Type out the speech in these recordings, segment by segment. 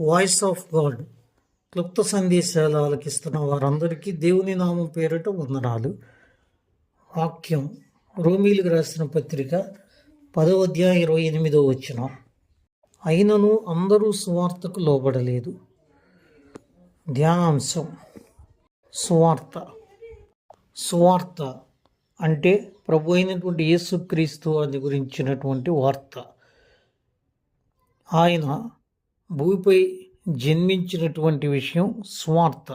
Voice of God. క్లుప్త సందేశాలు ఆలకిస్తున్న వారందరికీ దేవుని నామం పేరిట వందనాలు. వాక్యం రోమీలకు రాసిన పత్రిక పదవ అధ్యాయం ఇరవై ఎనిమిదో వచ్చిన అయినను అందరూ సువార్తకు లోబడలేదు. ధ్యానాంశం సువార్త. సువార్త అంటే ప్రభు అయినటువంటి యేసుక్రీస్తు అని గురించినటువంటి వార్త. ఆయన భూమిపై జన్మించినటువంటి విషయం స్వార్థ.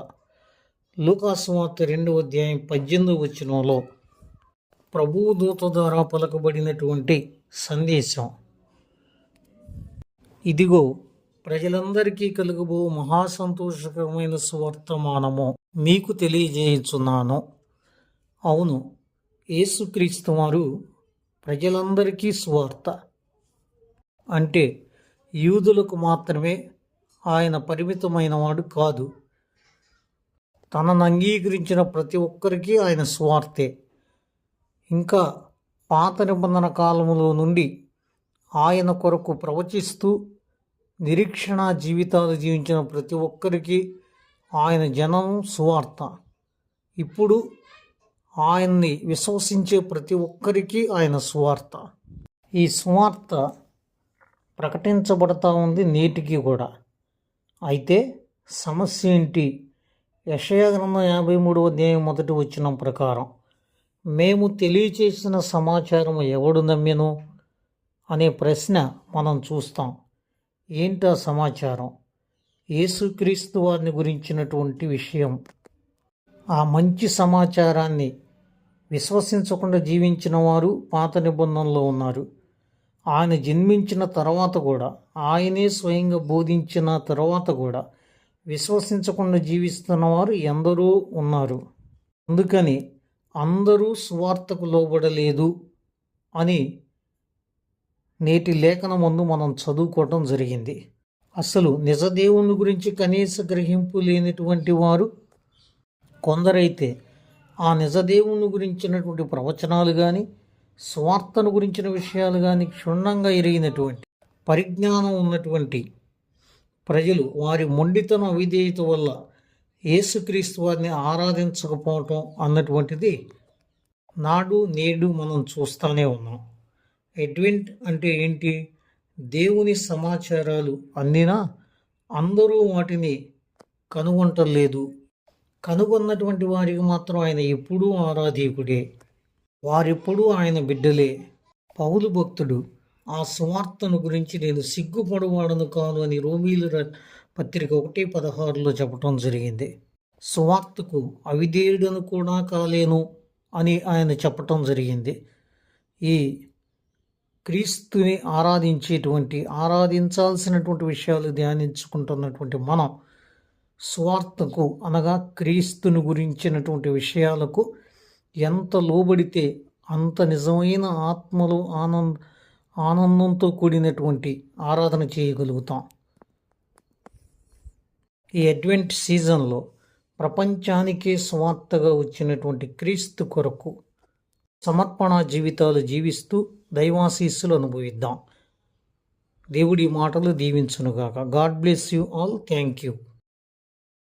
లూకాస్వార్త రెండవ అధ్యాయం పద్దెనిమిది వచనంలో ప్రభువు దూత ద్వారా పలకబడినటువంటి సందేశం. ఇదిగో ప్రజలందరికీ కలుగుబో మహాసంతోషకరమైన సువర్తమానము మీకు తెలియజేయుచున్నాను. అవును యేసుక్రీస్తు వారు ప్రజలందరికీ సువార్త అంటే యూదులకు మాత్రమే ఆయన పరిమితమైన వాడు కాదు. తనను అంగీకరించిన ప్రతి ఒక్కరికి ఆయన స్వార్థే. ఇంకా పాత నిబంధన కాలంలో నుండి ఆయన కొరకు ప్రవచిస్తూ నిరీక్షణ జీవితాలు జీవించిన ప్రతి ఒక్కరికి ఆయన జనం సువార్త ఇప్పుడు ఆయన్ని విశ్వసించే ప్రతి ఒక్కరికి ఆయన సువార్త ఈ సువార్త ప్రకటించబడతా ఉంది నేటికి కూడా. అయితే సమస్య ఏంటి? యషయ యాభై మూడవ అధ్యాయం మొదటి వచ్చిన ప్రకారం మేము తెలియచేసిన సమాచారం ఎవడు నమ్మెను? అనే ప్రశ్న మనం చూస్తాం. ఏంటా సమాచారం? యేసుక్రీస్తు వారిని గురించినటువంటి విషయం. ఆ మంచి సమాచారాన్ని విశ్వసించకుండా జీవించిన వారు పాత నిబంధనలో ఉన్నారు. ఆయన జన్మించిన తర్వాత కూడా ఆయనే స్వయంగా బోధించిన తర్వాత కూడా విశ్వసించకుండా జీవిస్తున్న వారు ఎందరో ఉన్నారు. అందుకని అందరూ సువార్తకు లోబడలేదు అని నేటి లేఖన ముందు మనం చదువుకోవటం జరిగింది. అసలు నిజదేవుని గురించి కనీస గ్రహింపు లేనటువంటి వారు కొందరైతే ఆ నిజదేవుని గురించినటువంటి ప్రవచనాలు కానీ స్వార్థను గురించిన విషయాలు కానీ క్షుణ్ణంగా ఎరిగినటువంటి పరిజ్ఞానం ఉన్నటువంటి ప్రజలు వారి మొండితన అవిధేయత వల్ల యేసుక్రీస్తు వారిని ఆరాధించకపోవటం అన్నటువంటిది నాడు నేడు మనం చూస్తూనే ఉన్నాం. ఎడ్వెంట్ అంటే ఏంటి? దేవుని సమాచారాలు అందినా అందరూ వాటిని కనుగొంటలేదు కనుగొన్నటువంటి వారికి మాత్రం ఆయన ఎప్పుడూ ఆరాధీకుడే. వారెప్పుడూ ఆయన బిడ్డలే. పౌలు భక్తుడు ఆ సువార్తను గురించి నేను సిగ్గుపడవాడను కాను అని రోమీలు ర- పత్రిక ఒకటి పదహారులో చెప్పడం జరిగింది. సువార్తకు అవిధేయుడను కూడా కాలేను అని ఆయన చెప్పటం జరిగింది. ఈ క్రీస్తుని ఆరాధించేటువంటి ఆరాధించాల్సినటువంటి విషయాలు ధ్యానించుకుంటున్నటువంటి మనం స్వార్థకు అనగా క్రీస్తుని గురించినటువంటి విషయాలకు ఎంత లోబడితే అంత నిజమైన ఆత్మలో ఆనంద ఆనందంతో కూడినటువంటి ఆరాధన చేయగలుగుతాం. ఈ అడ్వెంట్ సీజన్లో ప్రపంచానికే స్వార్థగా వచ్చినటువంటి క్రీస్తు కొరకు సమర్పణ జీవితాలు జీవిస్తూ దైవాశీస్సులు అనుభవిద్దాం. దేవుడి మాటలు దీవించునుగాక. God bless you all. Thank you.